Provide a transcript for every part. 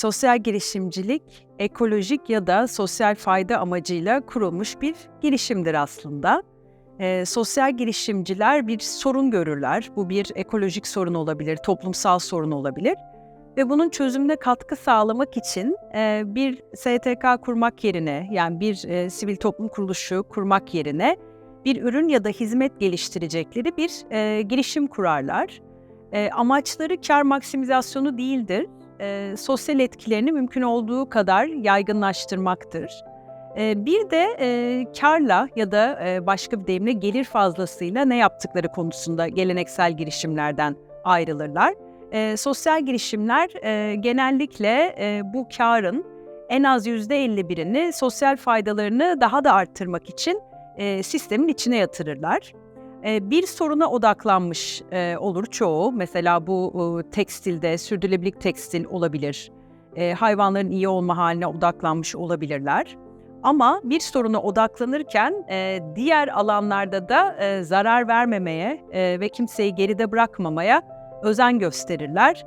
Sosyal girişimcilik, ekolojik ya da sosyal fayda amacıyla kurulmuş bir girişimdir aslında. Eee, sosyal girişimciler bir sorun görürler. Bu bir ekolojik sorun olabilir, toplumsal sorun olabilir ve bunun çözümüne katkı sağlamak için eee, bir STK kurmak yerine, yani bir eee, sivil toplum kuruluşu kurmak yerine bir ürün ya da hizmet geliştirecekleri bir eee, girişim kurarlar. Eee, amaçları kar maksimizasyonu değildir eee, sosyal etkilerini mümkün olduğu kadar yaygınlaştırmaktır. Eee, bir de eee kârla ya da eee, başka bir deyimle gelir fazlasıyla ne yaptıkları konusunda geleneksel girişimlerden ayrılırlar. Eee, sosyal girişimler eee, genellikle eee, bu kârın en az %51'ini sosyal faydalarını daha da arttırmak için eee, sistemin içine yatırırlar. Bir soruna odaklanmış olur çoğu. Mesela bu tekstilde sürdürülebilirlik tekstil olabilir. Hayvanların iyi olma haline odaklanmış olabilirler. Ama bir soruna odaklanırken diğer alanlarda da zarar vermemeye ve kimseyi geride bırakmamaya özen gösterirler.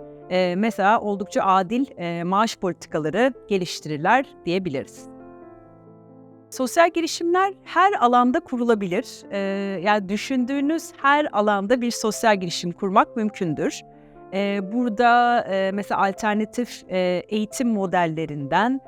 Mesela oldukça adil maaş politikaları geliştirirler diyebiliriz. Sosyal girişimler her alanda kurulabilir. Eee, yani düşündüğünüz her alanda bir sosyal girişim kurmak mümkündür. Eee, burada eee, mesela alternatif eee, eğitim modellerinden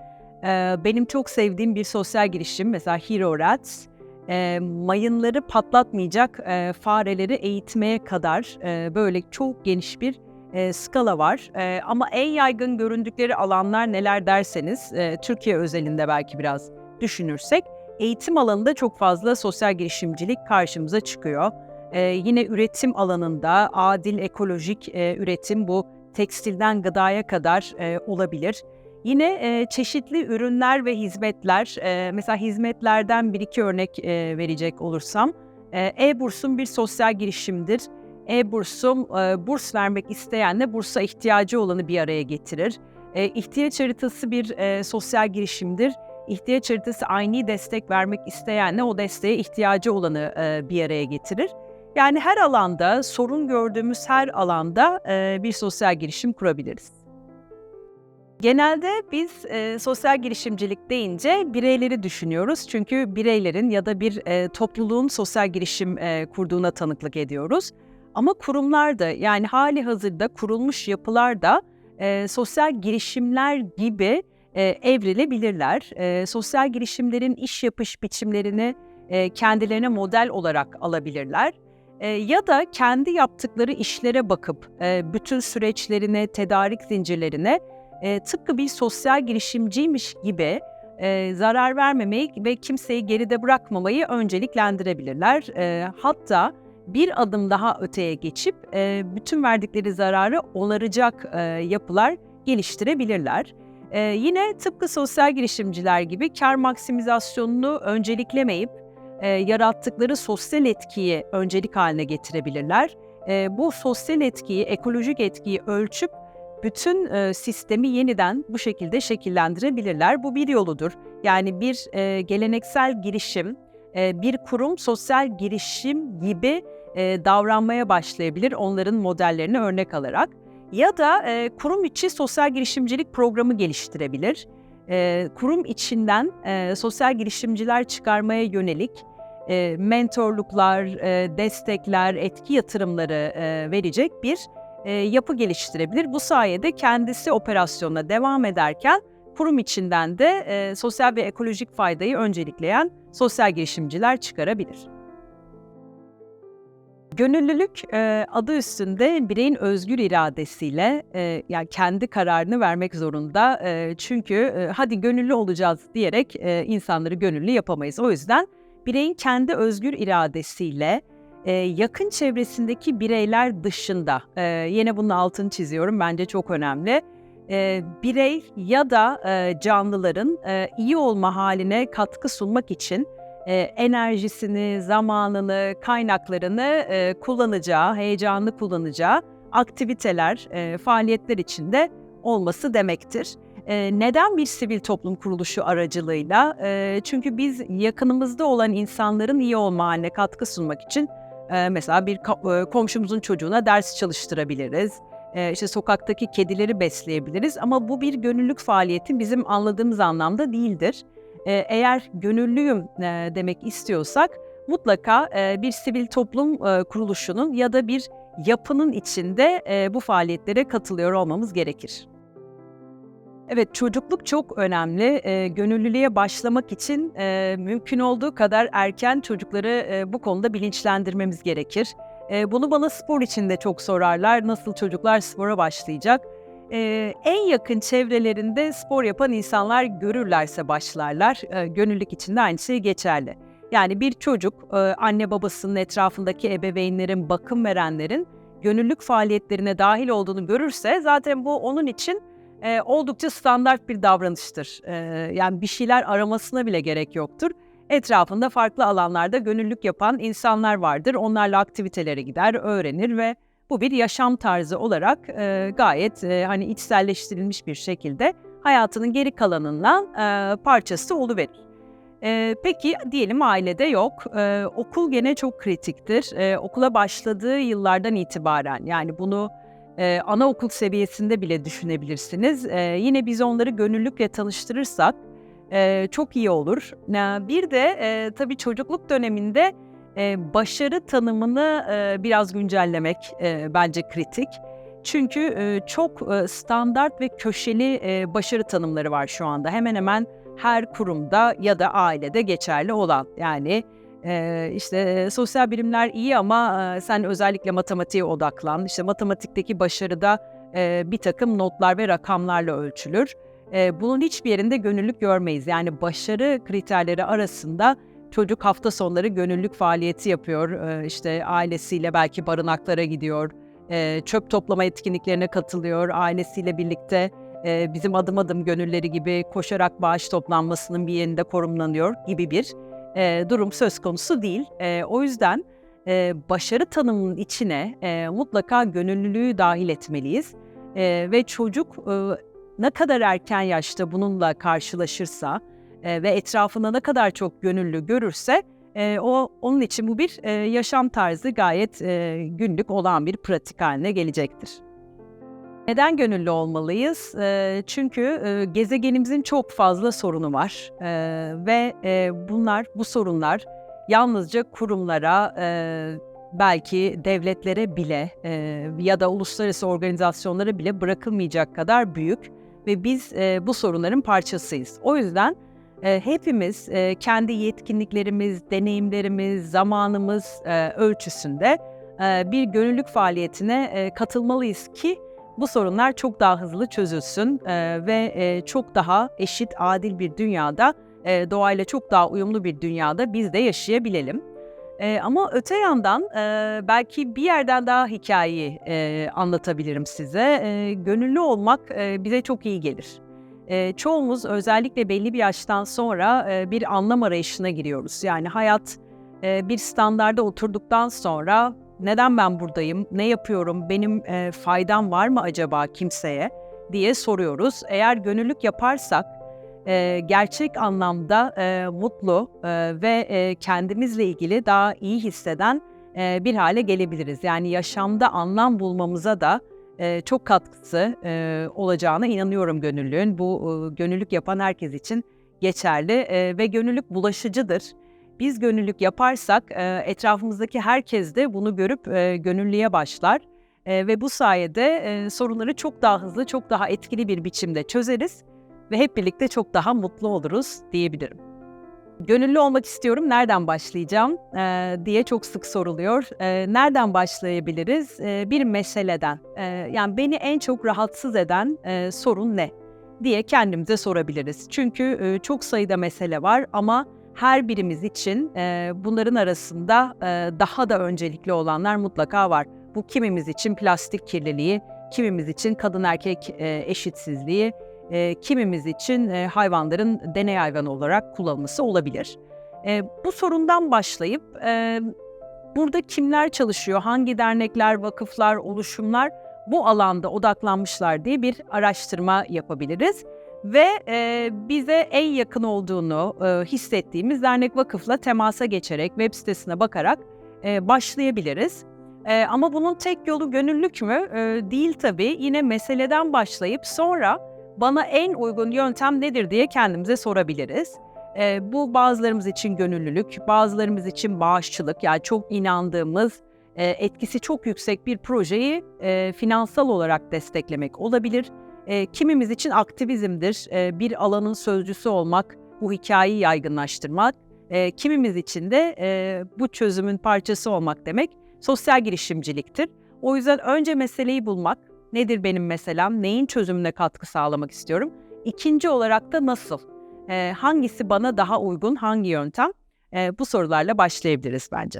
eee, benim çok sevdiğim bir sosyal girişim mesela Hero Rats. Eee, mayınları patlatmayacak eee, fareleri eğitmeye kadar eee, böyle çok geniş bir eee, skala var. Eee, ama en yaygın göründükleri alanlar neler derseniz eee, Türkiye özelinde belki biraz düşünürsek eğitim alanında çok fazla sosyal girişimcilik karşımıza çıkıyor. Eee, yine üretim alanında adil ekolojik eee, üretim bu tekstilden gıdaya kadar eee, olabilir. Yine eee, çeşitli ürünler ve hizmetler, eee, mesela hizmetlerden bir iki örnek eee, verecek olursam, eee, e-Bursum bir sosyal girişimdir. E-Bursum eee, burs vermek isteyenle bursa ihtiyacı olanı bir araya getirir. Eee, ihtiyaç haritası bir eee, sosyal girişimdir. İhtiyaç haritası aynı destek vermek isteyenle o desteğe ihtiyacı olanı eee, bir araya getirir. Yani her alanda, sorun gördüğümüz her alanda eee, bir sosyal girişim kurabiliriz. Genelde biz eee, sosyal girişimcilik deyince bireyleri düşünüyoruz. Çünkü bireylerin ya da bir eee, topluluğun sosyal girişim eee, kurduğuna tanıklık ediyoruz. Ama kurumlar da yani hali hazırda kurulmuş yapılar da eee, sosyal girişimler gibi eee, evrilebilirler. Eee, sosyal girişimlerin iş yapış biçimlerini eee, kendilerine model olarak alabilirler. Eee, ya da kendi yaptıkları işlere bakıp eee, bütün süreçlerine, tedarik zincirlerine eee, tıpkı bir sosyal girişimciymiş gibi eee, zarar vermemeyi ve kimseyi geride bırakmamayı önceliklendirebilirler. Eee, hatta bir adım daha öteye geçip eee, bütün verdikleri zararı onaracak eee, yapılar geliştirebilirler. Eee, yine tıpkı sosyal girişimciler gibi kar maksimizasyonunu önceliklemeyip eee, yarattıkları sosyal etkiyi öncelik haline getirebilirler. Eee, bu sosyal etkiyi, ekolojik etkiyi ölçüp bütün eee, sistemi yeniden bu şekilde şekillendirebilirler. Bu bir yoludur. Yani bir eee, geleneksel girişim, eee, bir kurum sosyal girişim gibi eee, davranmaya başlayabilir onların modellerini örnek alarak. Ya da eee, kurum içi sosyal girişimcilik programı geliştirebilir. Eee, kurum içinden eee, sosyal girişimciler çıkarmaya yönelik eee, mentorluklar, eee, destekler, etki yatırımları eee, verecek bir eee, yapı geliştirebilir. Bu sayede kendisi operasyona devam ederken kurum içinden de eee, sosyal ve ekolojik faydayı öncelikleyen sosyal girişimciler çıkarabilir. Gönüllülük eee, adı üstünde bireyin özgür iradesiyle eee, yani kendi kararını vermek zorunda. Eee, çünkü eee, hadi gönüllü olacağız diyerek eee, insanları gönüllü yapamayız. O yüzden bireyin kendi özgür iradesiyle eee, yakın çevresindeki bireyler dışında, eee, yine bunun altını çiziyorum bence çok önemli. Eee, birey ya da eee, canlıların eee, iyi olma haline katkı sunmak için eee, enerjisini, zamanını, kaynaklarını eee, kullanacağı, heyecanlı kullanacağı aktiviteler, eee, faaliyetler içinde olması demektir. Eee, neden bir sivil toplum kuruluşu aracılığıyla? Eee, çünkü biz yakınımızda olan insanların iyi olma haline katkı sunmak için eee, mesela bir eee, komşumuzun çocuğuna ders çalıştırabiliriz. e, işte sokaktaki kedileri besleyebiliriz ama bu bir gönüllülük faaliyeti bizim anladığımız anlamda değildir. E, eğer gönüllüyüm e, demek istiyorsak mutlaka e, bir sivil toplum e, kuruluşunun ya da bir yapının içinde bu faaliyetlere katılıyor olmamız gerekir. Evet, çocukluk çok önemli. Gönüllülüğe başlamak için, mümkün olduğu kadar erken çocukları, bu konuda bilinçlendirmemiz gerekir. Bunu bana spor için de çok sorarlar. Nasıl çocuklar spora başlayacak? Eee, en yakın çevrelerinde spor yapan insanlar görürlerse başlarlar. Eee, gönüllülük için de aynı şey geçerli. Yani bir çocuk, eee, anne babasının etrafındaki ebeveynlerin, bakım verenlerin gönüllülük faaliyetlerine dahil olduğunu görürse zaten bu onun için Eee, oldukça standart bir davranıştır. Eee, yani bir şeyler aramasına bile gerek yoktur. Etrafında farklı alanlarda gönüllülük yapan insanlar vardır. Onlarla aktivitelere gider, öğrenir ve bu bir yaşam tarzı olarak eee, gayet eee, hani içselleştirilmiş bir şekilde hayatının geri kalanından eee, parçası oluverir. Eee, peki diyelim ailede yok. Eee, okul gene çok kritiktir. Eee, okula başladığı yıllardan itibaren yani bunu Eee, anaokul seviyesinde bile düşünebilirsiniz. Eee, yine biz onları gönüllülükle tanıştırırsak, eee, çok iyi olur. Na bir de, eee, tabii çocukluk döneminde, başarı tanımını, biraz güncellemek, bence kritik. Çünkü, çok, standart ve köşeli, başarı tanımları var şu anda. Hemen hemen her kurumda ya da ailede geçerli olan. Yani, işte, sosyal bilimler iyi ama, sen özellikle matematiğe odaklan. İşte, matematikteki başarıda, eee, birtakım notlar ve rakamlarla ölçülür. Bunun hiçbir yerinde gönüllülük görmeyiz. Yani başarı kriterleri arasında çocuk hafta sonları gönüllülük faaliyeti yapıyor. Eee, işte, ailesiyle belki barınaklara gidiyor, eee, çöp toplama etkinliklerine katılıyor, ailesiyle birlikte, eee, bizim adım adım gönülleri gibi koşarak bağış toplanmasının bir yerinde konumlanıyor gibi bir, eee, durum söz konusu değil. Eee, o yüzden, başarı tanımının içine, mutlaka gönüllülüğü dahil etmeliyiz, ve çocuk, ne kadar erken yaşta bununla karşılaşırsa, eee, ve etrafında ne kadar çok gönüllü görürse, eee, o onun için bu bir, eee, yaşam tarzı gayet, eee, günlük olağan bir pratik haline gelecektir. Neden gönüllü olmalıyız? Eee, çünkü, eee, gezegenimizin çok fazla sorunu var, eee, ve, eee, bunlar, bu sorunlar yalnızca kurumlara, eee, belki devletlere bile, eee, ya da uluslararası organizasyonlara bile bırakılmayacak kadar büyük ve biz, eee, bu sorunların parçasıyız. O yüzden, hepimiz, kendi yetkinliklerimiz, deneyimlerimiz, zamanımız, ölçüsünde, bir gönüllülük faaliyetine, eee, katılmalıyız ki bu sorunlar çok daha hızlı çözülsün, ve, çok daha eşit, adil bir dünyada, eee, doğayla çok daha uyumlu bir dünyada biz de yaşayabilelim. Eee, ama öte yandan, eee, belki bir yerden daha hikâyeyi, eee, anlatabilirim size. Eee, gönüllü olmak, eee, bize çok iyi gelir. Eee, çoğumuz özellikle belli bir yaştan sonra, eee, bir anlam arayışına giriyoruz. Yani hayat, eee, bir standarda oturduktan sonra neden ben buradayım, ne yapıyorum, benim, eee, faydam var mı acaba kimseye diye soruyoruz. Eğer gönüllülük yaparsak, eee, gerçek anlamda, eee, mutlu, eee, ve, eee, kendimizle ilgili daha iyi hisseden, eee, bir hale gelebiliriz. Yani yaşamda anlam bulmamıza da, çok katkısı, eee, olacağına inanıyorum gönüllülüğün. Bu, ııı, gönüllülük yapan herkes için geçerli, ve gönüllülük bulaşıcıdır. Biz gönüllülük yaparsak, etrafımızdaki herkes de bunu görüp, gönüllüye başlar, ve bu sayede, sorunları çok daha hızlı, çok daha etkili bir biçimde çözeriz ve hep birlikte çok daha mutlu oluruz diyebilirim. Gönüllü olmak istiyorum, nereden başlayacağım, eee, diye çok sık soruluyor. Eee, nereden başlayabiliriz? Eee, bir meseleden, eee, yani beni en çok rahatsız eden, eee, sorun ne diye kendimize sorabiliriz. Çünkü, eee, çok sayıda mesele var ama her birimiz için, eee, bunların arasında, eee, daha da öncelikli olanlar mutlaka var. Bu kimimiz için plastik kirliliği, kimimiz için kadın erkek, eee, eşitsizliği, eee, kimimiz için, eee, hayvanların deney hayvanı olarak kullanılması olabilir. Eee, bu sorundan başlayıp, eee, burada kimler çalışıyor, hangi dernekler, vakıflar, oluşumlar bu alanda odaklanmışlar diye bir araştırma yapabiliriz ve, eee, bize en yakın olduğunu, eee, hissettiğimiz dernek vakıfla temasa geçerek, web sitesine bakarak, eee, başlayabiliriz. Eee, ama bunun tek yolu gönüllülük mü? Eee, değil tabii. Yine meseleden başlayıp sonra bana en uygun yöntem nedir diye kendimize sorabiliriz. Eee, bu bazılarımız için gönüllülük, bazılarımız için bağışçılık yani çok inandığımız, eee, etkisi çok yüksek bir projeyi, eee, finansal olarak desteklemek olabilir. Eee, kimimiz için aktivizmdir, eee, bir alanın sözcüsü olmak, bu hikâyeyi yaygınlaştırmak. Eee, kimimiz için de, eee, bu çözümün parçası olmak demek sosyal girişimciliktir. O yüzden önce meseleyi bulmak, nedir benim meselem, neyin çözümüne katkı sağlamak istiyorum? İkinci olarak da nasıl? Eee, hangisi bana daha uygun, hangi yöntem? Eee, bu sorularla başlayabiliriz bence.